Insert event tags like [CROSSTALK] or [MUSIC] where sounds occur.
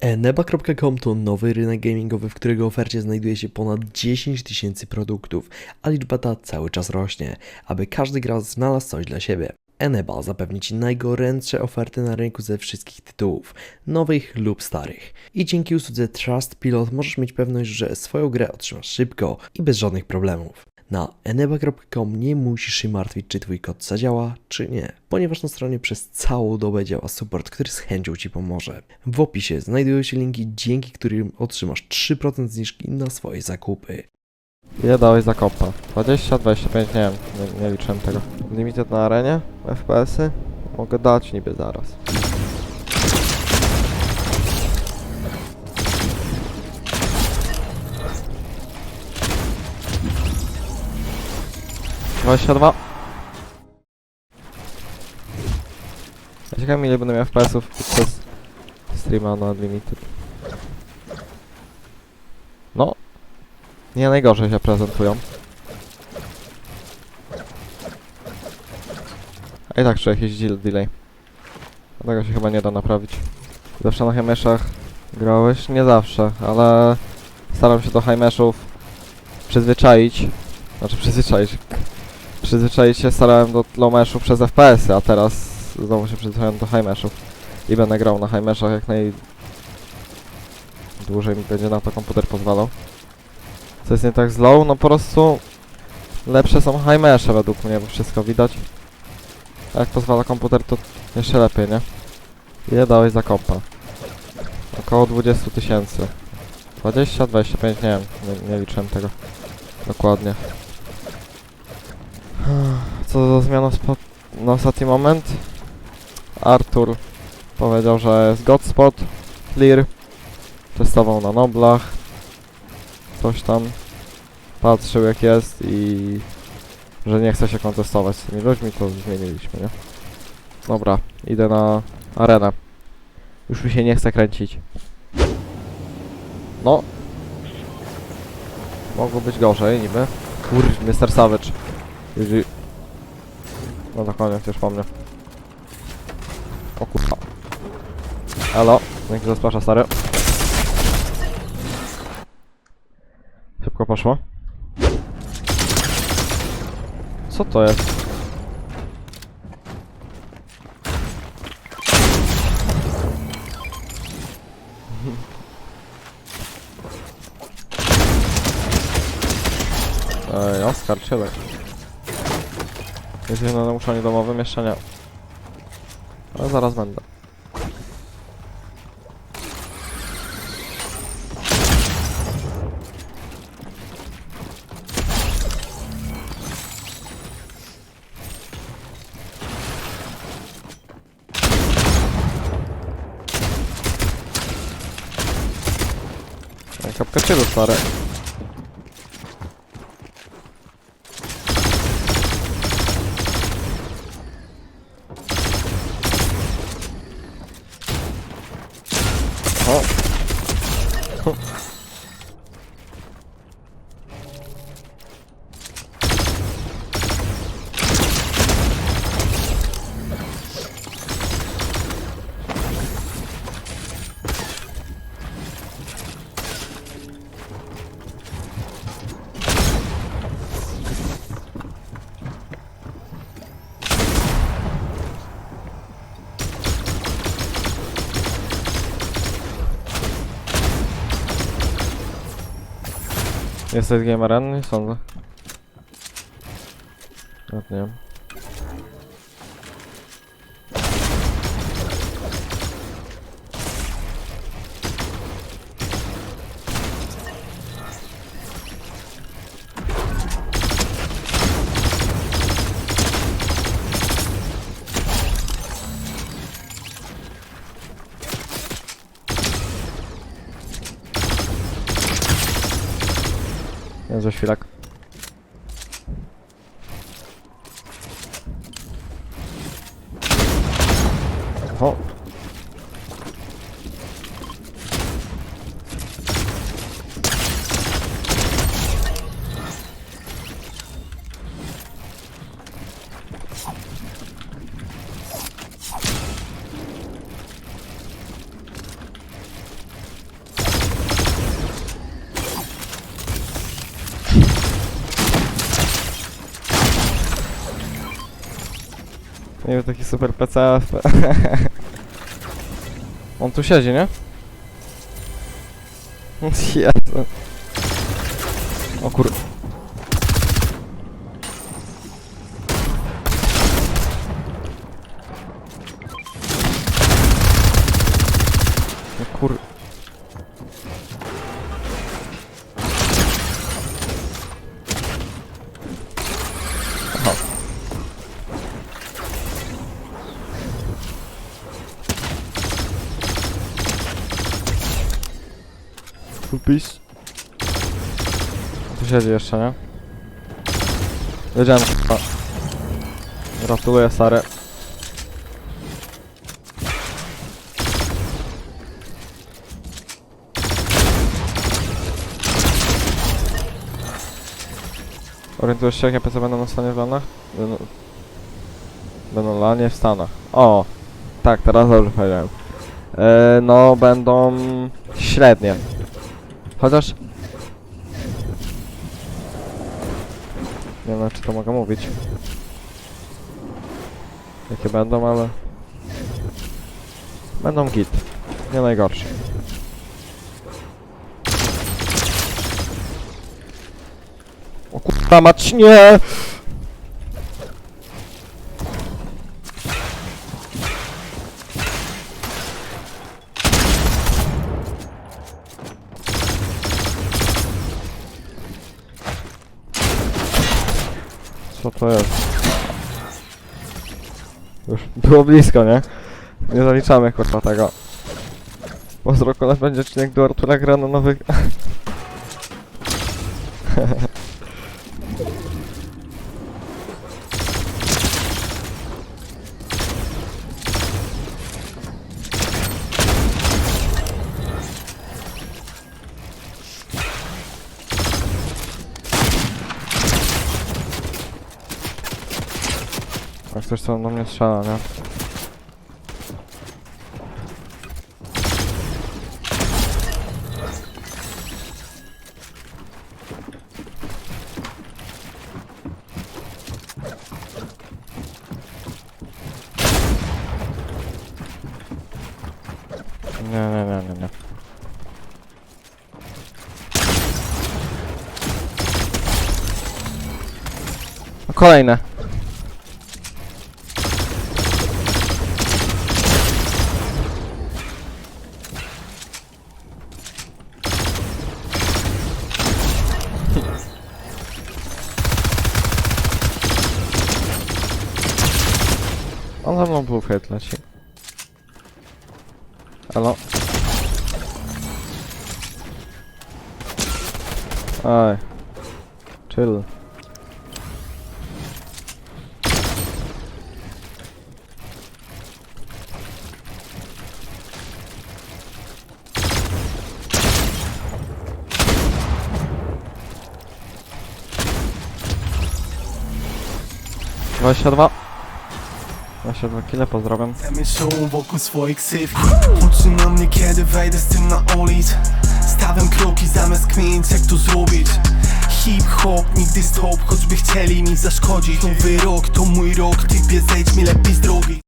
Eneba.com to nowy rynek gamingowy, w którego ofercie znajduje się ponad 10 tysięcy produktów, a liczba ta cały czas rośnie, aby każdy gracz znalazł coś dla siebie. Eneba zapewni Ci najgorętsze oferty na rynku ze wszystkich tytułów, nowych lub starych. I dzięki usłudze Trust Pilot możesz mieć pewność, że swoją grę otrzymasz szybko i bez żadnych problemów. Na eneba.com nie musisz się martwić, czy Twój kod zadziała, czy nie, ponieważ na stronie przez całą dobę działa support, który z chęcią Ci pomoże. W opisie znajdują się linki, dzięki którym otrzymasz 3% zniżki na swoje zakupy. Ile dałeś za kompa? 20, 25, nie wiem, nie, nie liczyłem tego. Limited na arenie? FPS-y? Mogę dać niby zaraz. Dwadzieścia dwa. Ja ciekawe ile będę miał FPS-ów podczas streama na Unlimited. No, nie najgorzej się prezentują. A i tak czuję jakiś delay. Tego się chyba nie da naprawić. Zawsze na highmeshach grałeś? Nie zawsze, ale staram się do highmeshów przyzwyczaić. Znaczy przyzwyczaić. Przyzwyczaić się starałem do lowmeshów przez FPS-y, a teraz znowu się przyzwyczaiłem do highmeshów. I będę grał na highmeshach jak naj... Dłużej mi będzie na to komputer pozwalał. Co jest nie tak z low? No po prostu lepsze są high według mnie, bo wszystko widać. A jak pozwala komputer, to jeszcze lepiej, nie? Ile dałeś za kompa? Około 20 tysięcy. 20, 25, nie wiem, nie, nie liczyłem tego dokładnie. Co za zmiana na ostatni moment? Artur powiedział, że jest Godspot, Clear, testował na Noblach, coś tam patrzył jak jest i że nie chce się kontestować z tymi ludźmi, to zmieniliśmy, nie? Dobra, idę na arenę. Już mi się nie chce kręcić. No. Mogło być gorzej niby. Kur, Mr. Savage. Jeżeli... No to koniec już po mnie. O kurwa. Halo, dzięki za splasza stary. Szybko poszło. Co to jest? [LAUGHS] Ej, Oskar, cielek. Jest na nauczaniu domowym? Jeszcze. Ale zaraz będę. Kapka cielu, stary. Jesteś gamerem? Nie sądzę. Nie wiem. Jezu, chwilak. Nie wiem, taki super PCF. [LAUGHS] On tu siedzi, nie? [LAUGHS] Jezu. O kur... Kupisz? Tu siedzi jeszcze, nie? Wiedziałem, k***a. Gratuluję, stary. Orientujesz się, jakie PC będą na stanie w Stanach? Będą... Będą lanie w Stanach. O! Tak, teraz dobrze powiedziałem. E, no, będą średnie. Chociaż... Nie wiem, czy to mogę mówić. Jakie będą, ale... Będą git. Nie najgorsze. O kurwa mać, nie! Co to jest? Już było blisko, nie? Nie zaliczamy kurwa tego. Bo z roku będzie odcinek do Artura gra na nowych... [LAUGHS] ktoś tam do mnie strzela, nie? Nie, nie, nie, nie, nie. O, Kolejne. On za mną był hejt leci. Halo? Aj. Chill. Dwadzieścia dwa. Dwadzieścia dwa kile, pozdrawiam. Mieszą wokół swoich ksywki na mnie kiedy wejdę z tym na ulic. Stawiam kroki zamiast kminić jak to zrobić? Hip-hop, nigdy stop, choćby chcieli mi zaszkodzić. Nowy rok to mój rok, typie zejdź mi lepiej z drogi